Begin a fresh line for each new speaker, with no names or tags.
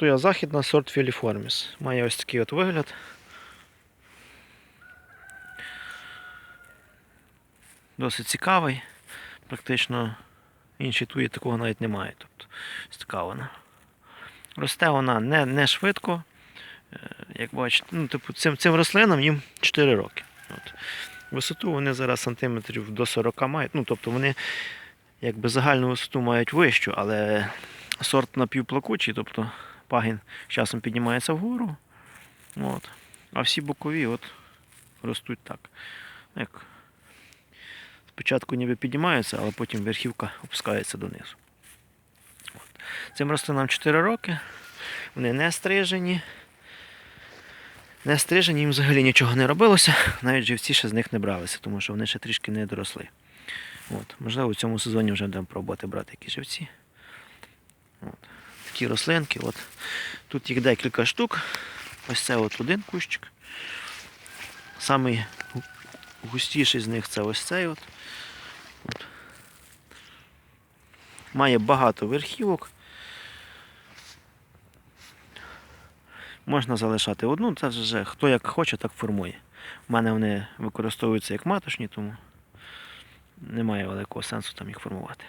туя західна сорт філіформіс. Має ось такий от вигляд. Досить цікавий. Практично інші туї такого навіть немає. Тобто, така вона. Росте вона не, не швидко. Е, Як бачите, ну, типу, цим, цим рослинам їм 4 роки. От. Висоту вони зараз сантиметрів до 40 мають. Ну, тобто вони якби загальну висоту мають вищу, але сорт напівплакучий, тобто пагін часом піднімається вгору. От. А всі бокові от, ростуть так. Як спочатку ніби піднімаються, але потім верхівка опускається донизу. От. Цим рослинам 4 роки. Вони не стрижені. Не стрижені, їм взагалі нічого не робилося, навіть живці ще з них не бралися, тому що вони ще трішки не доросли. От. Можливо, у цьому сезоні вже будемо пробувати брати якісь живці. Такі рослинки. От. Тут їх декілька штук. Ось це от один кущик. Самий густіший з них це ось цей. От. От. Має багато верхівок. Можна залишати одну, це вже хто як хоче, так формує. У мене вони використовуються як маточні, тому немає великого сенсу там їх формувати.